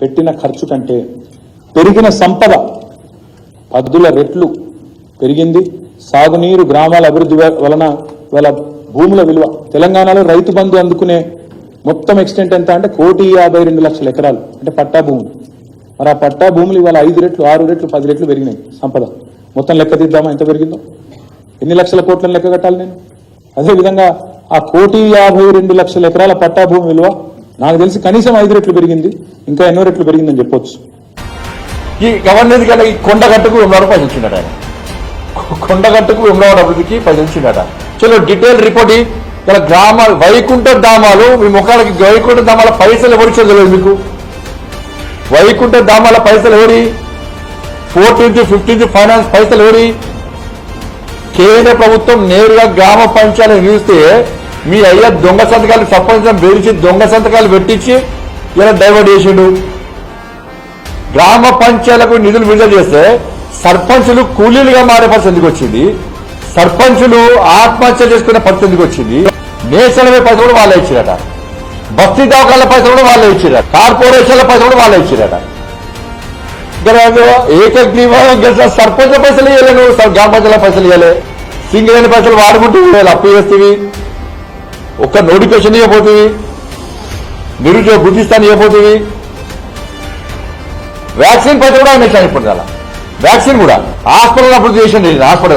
పెట్టిన ఖర్చు కంటే పెరిగిన సంపద పద్దుల రెట్లు పెరిగింది. సాగునీరు గ్రామాల అభివృద్ధి వలన వాళ్ళ భూముల విలువ. తెలంగాణలో రైతు బంధు అందుకునే మొత్తం ఎక్స్టెంట్ ఎంత అంటే కోటి యాభై రెండు లక్షల ఎకరాలు. అంటే పట్టా భూములు మరి ఆ పట్టా భూములు ఇవాళ ఐదు రెట్లు ఆరు రెట్లు పది రెట్లు పెరిగినాయి సంపద. మొత్తం లెక్క తీద్దామా? ఎంత పెరిగిందో? ఎన్ని లక్షల కోట్లను లెక్క కట్టాలి నేను? అదేవిధంగా ఆ కోటి యాభై రెండు లక్షల ఎకరాల పట్టా భూమి విలువ నాకు తెలిసి కనీసం ఐదు రెట్లు పెరిగింది ఇంకా ఎన్నో రెట్లు పెరిగిందని చెప్పొచ్చు. ఈ గవర్నర్ కన్నా ఈ కొండగట్టుకు వెమ్లవాడ పైసలు ఆయన. కొండగట్టుకు వెమ్లవాడ అభివృద్ధికి పైసలు చలో డీటెయిల్ రిపోర్ట్ ఇలా గ్రామ వైకుంఠ ధామాలు మీ ముఖాలకి వైకుంఠ ధామాల పైసలు ఎవరు చదవలేదు మీకు? వైకుంఠ ధామాల పైసలు ఎవరి? ఫోర్టీన్త్ ఫిఫ్టీన్త్ ఫైనాన్స్ పైసలు ఎవరి? కేంద్ర ప్రభుత్వం నేరుగా గ్రామ పంచాయతీ నిలిస్తే మీ అయ్యా దొంగ సంతకాలు సర్పంచం బెదిరించి దొంగ సంతకాలు పెట్టించి ఇలా డైవర్ట్ చేసిండు. గ్రామ పంచాయతీలకు నిధులు విడుదల చేస్తే సర్పంచులు కూలీలుగా మారే పరిస్థితి ఎందుకు వచ్చింది? సర్పంచులు ఆత్మహత్య చేసుకునే పరిస్థితి ఎందుకు వచ్చింది? నేషనల్ పైసలు కూడా వాళ్ళే ఇచ్చారట. బస్తీ దవాఖాల పైసలు కూడా వాళ్ళే ఇచ్చారట. కార్పొరేషన్ల పైసలు కూడా వాళ్ళే ఇచ్చారట. ఏకగ్రీవం సర్పంచ్ పైసలు ఇవ్వలే నువ్వు గ్రామ పంచాయతీల పైసలు ఇవ్వలే సింగరేణి పైసలు వాడుకుంటూ అప్పు చేస్తేవి. ఒక్క నోటిఫికేషన్ ఇవ్వబోతుంది. నిరుద్యోగ గుర్తిస్తాను ఇవ్వబోతుంది. వ్యాక్సిన్ పైసలు కూడా ఉన్నాయి ఇప్పుడు వ్యాక్సిన్ కూడా. హాస్పిటల్ అప్పుడు చేసింది హాస్పిటల్.